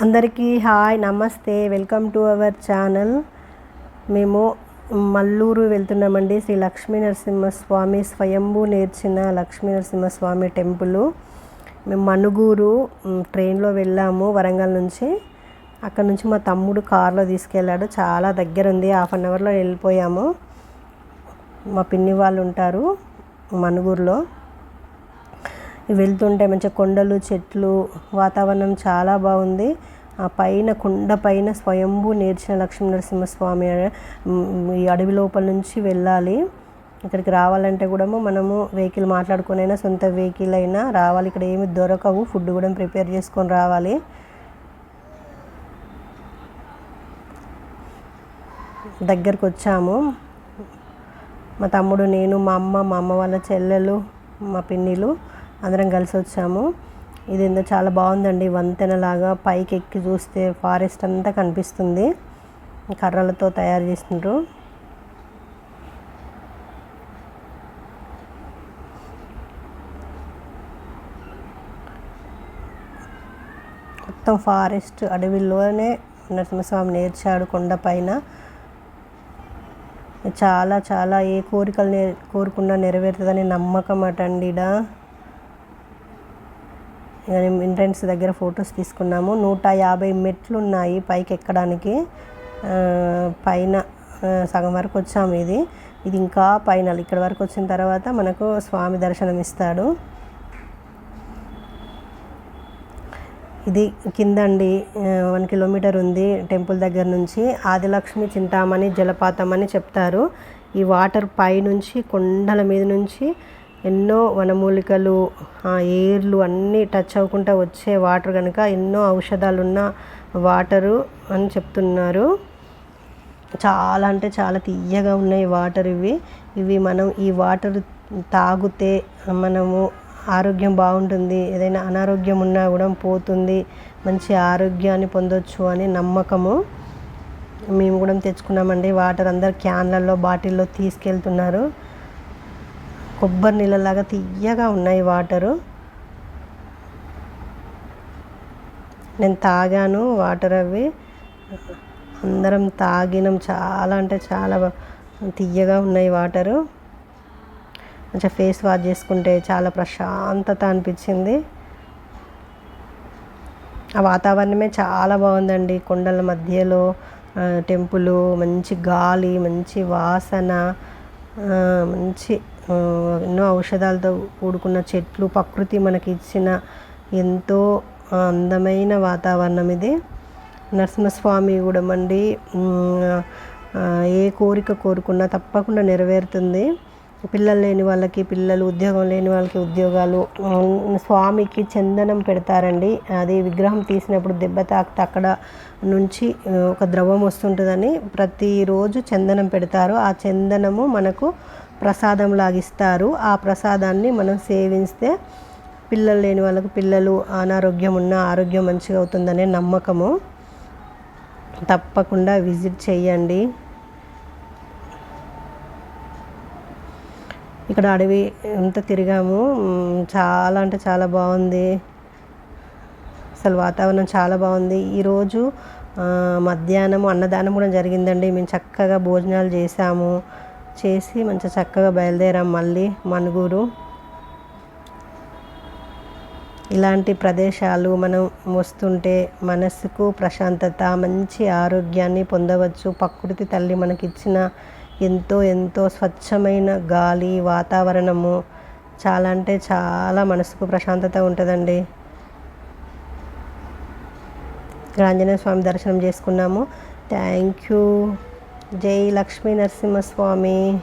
అందరికీ హాయ్ నమస్తే. Welcome to our channel. మేము మల్లూరు వెళ్తున్నామండి. శ్రీ లక్ష్మీ నరసింహస్వామి స్వయంభూ నేర్చిన లక్ష్మీ నరసింహస్వామి టెంపుల్. మేము మనుగూరు ట్రైన్లో వెళ్ళాము వరంగల్ నుంచి. అక్కడ నుంచి మా తమ్ముడు కార్లో తీసుకెళ్ళాడు. చాలా దగ్గర ఉంది హాఫ్ అన్ అవర్లో వెళ్ళిపోయాము. మా పిన్ని వాళ్ళు ఉంటారు మనుగూరులో వెళ్తుంటే మంచిగా కొండలు చెట్లు వాతావరణం చాలా బాగుంది. ఆ పైన కొండ పైన స్వయంభూ నేర్చిన లక్ష్మీ నరసింహస్వామి ఈ అడవి లోపల నుంచి వెళ్ళాలి. ఇక్కడికి రావాలంటే కూడా మనము వెహికల్ మాట్లాడుకునైనా సొంత వెహికల్ అయినా రావాలి. ఇక్కడ ఏమి దొరకవు. ఫుడ్ కూడా ప్రిపేర్ చేసుకొని రావాలి. దగ్గరకు వచ్చాము. మా తమ్ముడు నేను మా అమ్మ మా అమ్మ వాళ్ళ చెల్లెలు మా పిన్నిలు అందరం కలిసి వచ్చాము. ఇది ఏందో చాలా బాగుందండి. వంతెనలాగా పైకి ఎక్కి చూస్తే ఫారెస్ట్ అంతా కనిపిస్తుంది. కర్రలతో తయారు చేసినారు మొత్తం ఫారెస్ట్ అడవిలోనే నరసింహస్వామి నేర్చాడు కొండ పైన. చాలా చాలా ఏ కోరికలు నే కోరుకున్నా నెరవేరుతుందని నమ్మకం అటండి ఎంట్రన్స్ దగ్గర ఫొటోస్ తీసుకున్నాము. నూట యాభై మెట్లు ఉన్నాయి పైకి ఎక్కడానికి. పైన సగం వరకు వచ్చాము ఇది. ఇది ఇంకా పైన ఇక్కడ వరకు వచ్చిన తర్వాత మనకు స్వామి దర్శనం ఇస్తాడు. ఇది కిందండి వన్ కిలోమీటర్ ఉంది టెంపుల్ దగ్గర నుంచి. ఆదిలక్ష్మి చింతామణి జలపాతం అని చెప్తారు. ఈ వాటర్ పై నుంచి కొండల మీద నుంచి ఎన్నో వనమూలికలు ఆ ఏర్లు అన్నీ టచ్ అవ్వకుండా వచ్చే వాటర్ కనుక ఎన్నో ఔషధాలు ఉన్న వాటరు అని చెప్తున్నారు. చాలా అంటే చాలా తీయగా ఉన్నాయి వాటర్ ఇవి. ఇవి మనం ఈ వాటర్ తాగితే మనము ఆరోగ్యం బాగుంటుంది. ఏదైనా అనారోగ్యం ఉన్నా కూడా పోతుంది. మంచి ఆరోగ్యాన్ని పొందొచ్చు అని నమ్మకము. మేము కూడా తెచ్చుకున్నామండి. వాటర్ అందరు క్యాన్లలో బాటిల్లో తీసుకెళ్తున్నారు. కొబ్బరి నీళ్ళలాగా తీయగా ఉన్నాయి వాటరు. నేను తాగాను వాటర్ అవి. అందరం తాగినాం చాలా అంటే చాలా తీయగా ఉన్నాయి వాటరు. మంచిగా ఫేస్ వాష్ చేసుకుంటే చాలా ప్రశాంతత అనిపించింది. ఆ వాతావరణమే చాలా బాగుందండి. కొండల మధ్యలో టెంపులు టెంపుల్ మంచి గాలి మంచి వాసన. మంచి ఎన్నో ఔషధాలతో కూడుకున్న చెట్లు ప్రకృతి మనకి ఇచ్చిన ఎంతో అందమైన వాతావరణం ఇది. నరసింహస్వామి కూడా మండి ఏ కోరిక కోరుకున్నా తప్పకుండా నెరవేరుతుంది. పిల్లలు లేని వాళ్ళకి పిల్లలు ఉద్యోగం లేని వాళ్ళకి ఉద్యోగాలు స్వామికి చందనం పెడతారండి. అది విగ్రహం తీసినప్పుడు దెబ్బ తాకితే అక్కడ నుంచి ఒక ద్రవం వస్తుంటుందని ప్రతిరోజు చందనం పెడతారు. ఆ చందనము మనకు ప్రసాదం లాగిస్తారు. ఆ ప్రసాదాన్ని మనం సేవిస్తే పిల్లలు లేని వాళ్ళకు పిల్లలు అనారోగ్యం ఉన్న ఆరోగ్యం మంచిగా అవుతుందనే నమ్మకము. తప్పకుండా విజిట్ చేయండి. ఇక్కడ అడవి అంతా తిరిగాము. చాలా అంటే చాలా బాగుంది. అసలు వాతావరణం చాలా బాగుంది. ఈరోజు మధ్యాహ్నం అన్నదానం కూడా జరిగిందండి. మేము చక్కగా భోజనాలు చేసాము చేసి మంచిగా చక్కగా బయలుదేరాం మళ్ళీ మనుగూరు ఇలాంటి ప్రదేశాలు మనం వస్తుంటే మనసుకు ప్రశాంతత మంచి ఆరోగ్యాన్ని పొందవచ్చు. ప్రకృతి తల్లి మనకిచ్చిన ఎంతో ఎంతో స్వచ్ఛమైన గాలి వాతావరణము. చాలా అంటే చాలా మనసుకు ప్రశాంతత ఉంటుందండి. ఇక్కడ ఆంజనేయ స్వామి దర్శనం చేసుకున్నాము. థ్యాంక్ యూ జై లక్ష్మీ నరసింహస్వామి.